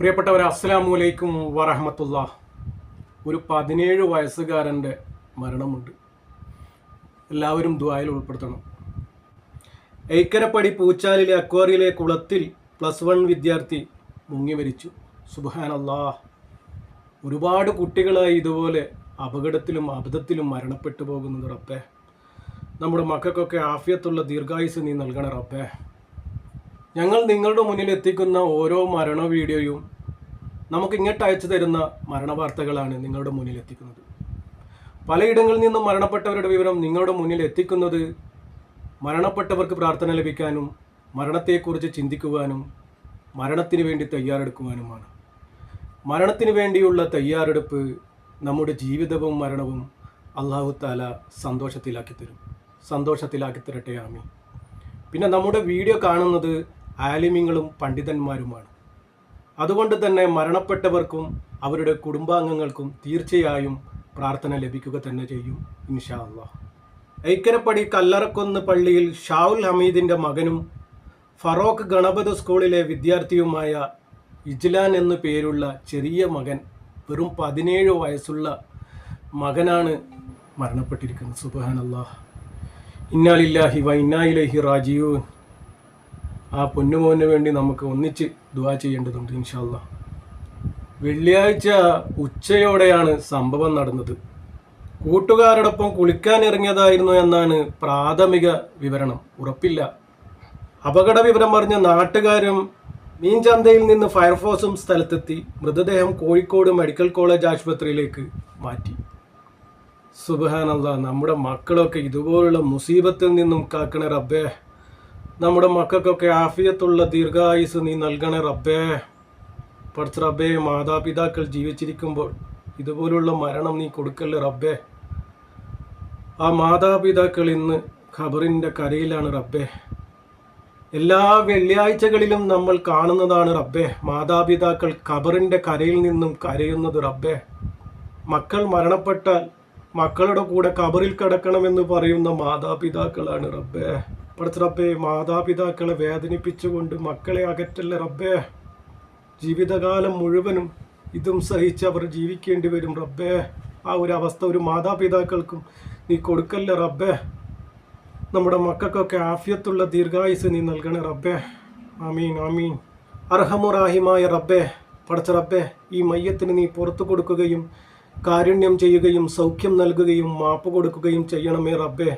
പ്രിയപ്പെട്ടവർ അസ്സലാമു അലൈക്കും വറഹമത്തുള്ള. ഒരു പതിനേഴ് വയസ്സുകാരന്റെ മരണമുണ്ട്. എല്ലാവരും ദ്വായിൽ ഉൾപ്പെടുത്തണം. ഐക്കരപ്പടി പൂച്ചാലിലെ അക്വാറിയിലെ കുളത്തിൽ പ്ലസ് വൺ വിദ്യാർത്ഥി മുങ്ങി മരിച്ചു. സുബാനല്ലാ ഒരുപാട് കുട്ടികളായി ഇതുപോലെ അപകടത്തിലും അബദ്ധത്തിലും മരണപ്പെട്ടു പോകുന്നത് റബ്ബേ. നമ്മുടെ മക്കൾക്കൊക്കെ ആഫിയത്തുള്ള ദീർഘായുസ് നീ നൽകണ റബ്ബേ. ഞങ്ങൾ നിങ്ങളുടെ മുന്നിൽ എത്തിക്കുന്ന ഓരോ മരണ വീഡിയോയും നമുക്ക് ഇങ്ങോട്ട് അയച്ചു തരുന്ന മരണ വാർത്തകളാണ് നിങ്ങളുടെ മുന്നിൽ എത്തിക്കുന്നത്. പലയിടങ്ങളിൽ നിന്നും മരണപ്പെട്ടവരുടെ വിവരം നിങ്ങളുടെ മുന്നിൽ എത്തിക്കുന്നത് മരണപ്പെട്ടവർക്ക് പ്രാർത്ഥന ലഭിക്കാനും മരണത്തെക്കുറിച്ച് ചിന്തിക്കുവാനും മരണത്തിന് വേണ്ടി തയ്യാറെടുക്കുവാനുമാണ്. മരണത്തിന് വേണ്ടിയുള്ള തയ്യാറെടുപ്പ് നമ്മുടെ ജീവിതവും മരണവും അള്ളാഹു താല സന്തോഷത്തിലാക്കി തരും. സന്തോഷത്തിലാക്കി തരട്ടെ. ആമി പിന്നെ നമ്മുടെ വീഡിയോ കാണുന്നത് ആലിമ്യങ്ങളും പണ്ഡിതന്മാരുമാണ്. അതുകൊണ്ട് തന്നെ മരണപ്പെട്ടവർക്കും അവരുടെ കുടുംബാംഗങ്ങൾക്കും തീർച്ചയായും പ്രാർത്ഥന ലഭിക്കുക തന്നെ ചെയ്യും ഇൻഷാ അള്ളാഹ്. ഐക്കരപ്പടി കല്ലറക്കൊന്ന് പള്ളിയിൽ ഷാവുൽ ഹമീദിന്റെ മകനും ഫറോക്ക് ഗണപത് സ്കൂളിലെ വിദ്യാർത്ഥിയുമായ ഇജ്ലാൻ എന്നു പേരുള്ള ചെറിയ മകൻ വെറും പതിനേഴ് വയസ്സുള്ള മകനാണ് മരണപ്പെട്ടിരിക്കുന്നത്. സുബാൻ അള്ളാഹ് ഇന്നാലില്ലാഹി വ ഇന്നായിലഹി റാജീവൂൻ ആ പൊന്നുമോന് വേണ്ടി നമുക്ക് ഒന്നിച്ച് ദുവാ ചെയ്യേണ്ടതുണ്ട് ഇൻഷാല്ല വെള്ളിയാഴ്ച ഉച്ചയോടെയാണ് സംഭവം നടന്നത്. കൂട്ടുകാരോടൊപ്പം കുളിക്കാൻ ഇറങ്ങിയതായിരുന്നു എന്നാണ് പ്രാഥമിക വിവരണം. ഉറപ്പില്ല. അപകട വിവരം അറിഞ്ഞ നാട്ടുകാരും മീൻചന്തയിൽ നിന്ന് ഫയർഫോഴ്സും സ്ഥലത്തെത്തി മൃതദേഹം കോഴിക്കോട് മെഡിക്കൽ കോളേജ് ആശുപത്രിയിലേക്ക് മാറ്റി. സുബഹാനല്ല നമ്മുടെ മക്കളൊക്കെ ഇതുപോലുള്ള മുസീബത്തിൽ നിന്നും കാക്കണ റബ്ബേ. നമ്മുടെ മക്കൾക്കൊക്കെ ആഫിയത്തുള്ള ദീർഘായുസ് നീ നൽകണേ റബ്ബേ. പഠിച്ച റബ്ബേ മാതാപിതാക്കൾ ജീവിച്ചിരിക്കുമ്പോൾ ഇതുപോലുള്ള മരണം നീ കൊടുക്കല്ലേ റബ്ബേ. ആ മാതാപിതാക്കൾ ഇന്ന് ഖബറിന്റെ കരയിലാണ് റബ്ബേ. എല്ലാ വെള്ളിയാഴ്ചകളിലും നമ്മൾ കാണുന്നതാണ് റബ്ബേ. മാതാപിതാക്കൾ ഖബറിന്റെ കരയിൽ നിന്നും കരയുന്നത് റബ്ബേ. മക്കൾ മരണപ്പെട്ടാൽ മക്കളുടെ കൂടെ കബറിൽ കിടക്കണമെന്ന് പറയുന്ന മാതാപിതാക്കളാണ് റബ്ബേ. പഠിച്ച റബ്ബേ മാതാപിതാക്കളെ വേദനിപ്പിച്ചുകൊണ്ട് മക്കളെ അകറ്റല്ല റബ്ബേ? ജീവിതകാലം മുഴുവനും ഇതും സഹിച്ച് അവർ ജീവിക്കേണ്ടി വരും റബ്ബേ. ആ ഒരു അവസ്ഥ ഒരു മാതാപിതാക്കൾക്കും നീ കൊടുക്കല്ലേ റബ്ബേ? നമ്മുടെ മക്കൾക്കൊക്കെ ആഫ്യത്തുള്ള ദീർഘായുസ് നീ നൽകണേ റബ്ബേ. ആമീൻ ആമീൻ. അർഹമുറാഹിമായ റബ്ബേ പടച്ച റബ്ബേ ഈ മയ്യത്തിന് നീ പുറത്തു കൊടുക്കുകയും കാരുണ്യം ചെയ്യുകയും സൗഖ്യം നൽകുകയും മാപ്പ് കൊടുക്കുകയും ചെയ്യണമേ റബ്ബേ.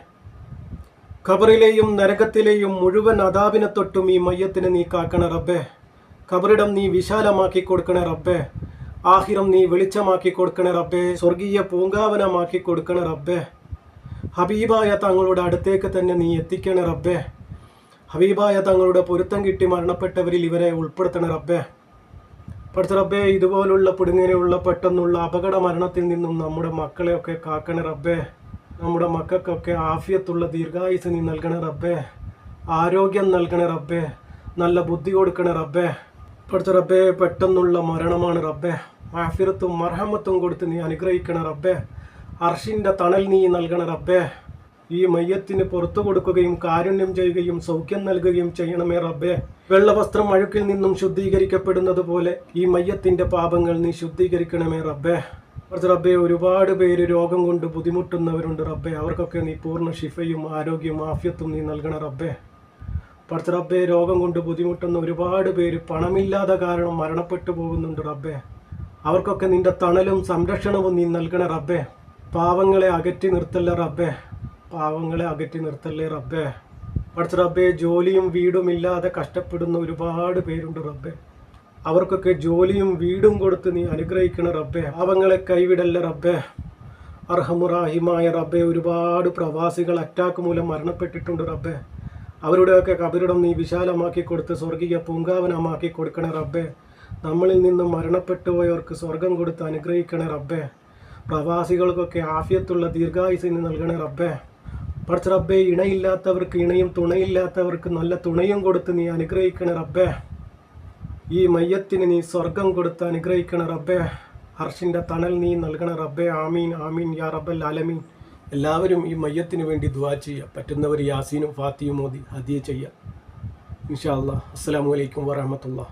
ഖബറിലെയും നരകത്തിലെയും മുഴുവൻ അതാപിനെ തൊട്ടും ഈ മയ്യത്തിനെ നീ കാക്കണ റബ്ബേ. ഖബറിടം നീ വിശാലമാക്കി കൊടുക്കണേ റബ്ബേ. ആഹിറം നീ വെളിച്ചമാക്കി കൊടുക്കണേ റബ്ബേ. സ്വർഗീയ പൂങ്കാവനമാക്കി കൊടുക്കണേ റബ്ബേ. ഹബീബായ തങ്ങളുടെ അടുത്തേക്ക് തന്നെ നീ എത്തിക്കണേ റബ്ബേ. ഹബീബായ തങ്ങളുടെ പൊരുത്തം കിട്ടി മരണപ്പെട്ടവരിൽ ഇവരെ ഉൾപ്പെടുത്തണേ റബ്ബേ. പഠിച്ച റബ്ബേ ഇതുപോലുള്ള പിടുങ്ങനെയുള്ള പെട്ടെന്നുള്ള അപകട മരണത്തിൽ നിന്നും നമ്മുടെ മക്കളെയൊക്കെ കാക്കണേ റബ്ബേ. നമ്മുടെ മക്കൾക്കൊക്കെ ആഫിയത്തുള്ള ദീർഘായുസ് നീ നൽകണേ റബ്ബേ. ആരോഗ്യം നൽകണേ റബ്ബേ. നല്ല ബുദ്ധി കൊടുക്കണേ റബ്ബേ. പഠിച്ച റബ്ബേ പെട്ടെന്നുള്ള മരണമാണ് റബ്ബേ. ആഫിറത്തും മർഹമത്തും കൊടുത്ത് നീ അനുഗ്രഹിക്കണേ റബ്ബേ. അർഷിന്റെ തണൽ നീ നൽകണ റബ്ബേ. ഈ മയ്യത്തിന് പുറത്തു കൊടുക്കുകയും കാരുണ്യം ചെയ്യുകയും സൗഖ്യം നൽകുകയും ചെയ്യണമേ റബ്ബേ. വെള്ളവസ്ത്രം അഴുക്കിൽ നിന്നും ശുദ്ധീകരിക്കപ്പെടുന്നത് പോലെ ഈ മയ്യത്തിന്റെ പാപങ്ങൾ നീ ശുദ്ധീകരിക്കണമേ റബ്ബേ. കുറച്ച് റബ്ബെ ഒരുപാട് പേര് രോഗം കൊണ്ട് ബുദ്ധിമുട്ടുന്നവരുണ്ട് റബ്ബെ. അവർക്കൊക്കെ നീ പൂർണ ശിഫയും ആരോഗ്യവും ആഫ്യത്തും നീ നൽകണ റബ്ബെ. പഠിച്ച റബ്ബെ രോഗം കൊണ്ട് ബുദ്ധിമുട്ടുന്ന ഒരുപാട് പേര് പണമില്ലാതെ കാരണം മരണപ്പെട്ടു പോകുന്നുണ്ട് റബ്ബെ. അവർക്കൊക്കെ നിന്റെ തണലും സംരക്ഷണവും നീ നൽകണ റബ്ബെ. പാവങ്ങളെ അകറ്റി നിർത്തല്ലേ റബ്ബെ. പാവങ്ങളെ അകറ്റി നിർത്തല്ലേ റബ്ബെ. പഠിച്ച റബ്ബെ ജോലിയും വീടും ഇല്ലാതെ കഷ്ടപ്പെടുന്ന ഒരുപാട് പേരുണ്ട് റബ്ബേ. അവർക്കൊക്കെ ജോലിയും വീടും കൊടുത്ത് നീ അനുഗ്രഹിക്കണ റബ്ബേ. അവങ്ങളെ കൈവിടല്ല റബ്ബേ. അർഹമുറാഹിമായ റബ്ബേ ഒരുപാട് പ്രവാസികൾ അറ്റാക്ക് മൂലം മരണപ്പെട്ടിട്ടുണ്ട് റബ്ബേ. അവരുടെയൊക്കെ കബരിടം നീ വിശാലമാക്കി കൊടുത്ത് സ്വർഗീയ പൂങ്കാവനമാക്കി കൊടുക്കണേ റബ്ബേ. നമ്മളിൽ നിന്നും മരണപ്പെട്ടു പോയവർക്ക് സ്വർഗം കൊടുത്ത് അനുഗ്രഹിക്കണേ റബ്ബേ. പ്രവാസികൾക്കൊക്കെ ആഫിയത്തുള്ള ദീർഘായുസിന് നൽകണേ റബ്ബേ. പഠിച്ച റബ്ബേ ഇണയില്ലാത്തവർക്ക് ഇണയും തുണയില്ലാത്തവർക്ക് നല്ല തുണയും കൊടുത്ത് നീ അനുഗ്രഹിക്കണേ റബ്ബേ. ഈ മയ്യത്തിന് നീ സ്വർഗം കൊടുത്ത് അനുഗ്രഹിക്കണ റബ്ബേ. ഹർഷിന്റെ തണൽ നീ നൽകണ റബ്ബേ. ആമീൻ ആമീൻ യാ റബ്ബൽ ആലമീൻ. എല്ലാവരും ഈ മയ്യത്തിന് വേണ്ടി ദുവാ ചെയ്യുക. പറ്റുന്നവർ യാസീനും ഫാത്തിയും മോദി ഹദിയ ചെയ്യുക. ഇൻഷാ അല്ലാ അസ്സലാമു അലൈക്കും വറഹമത്തുള്ള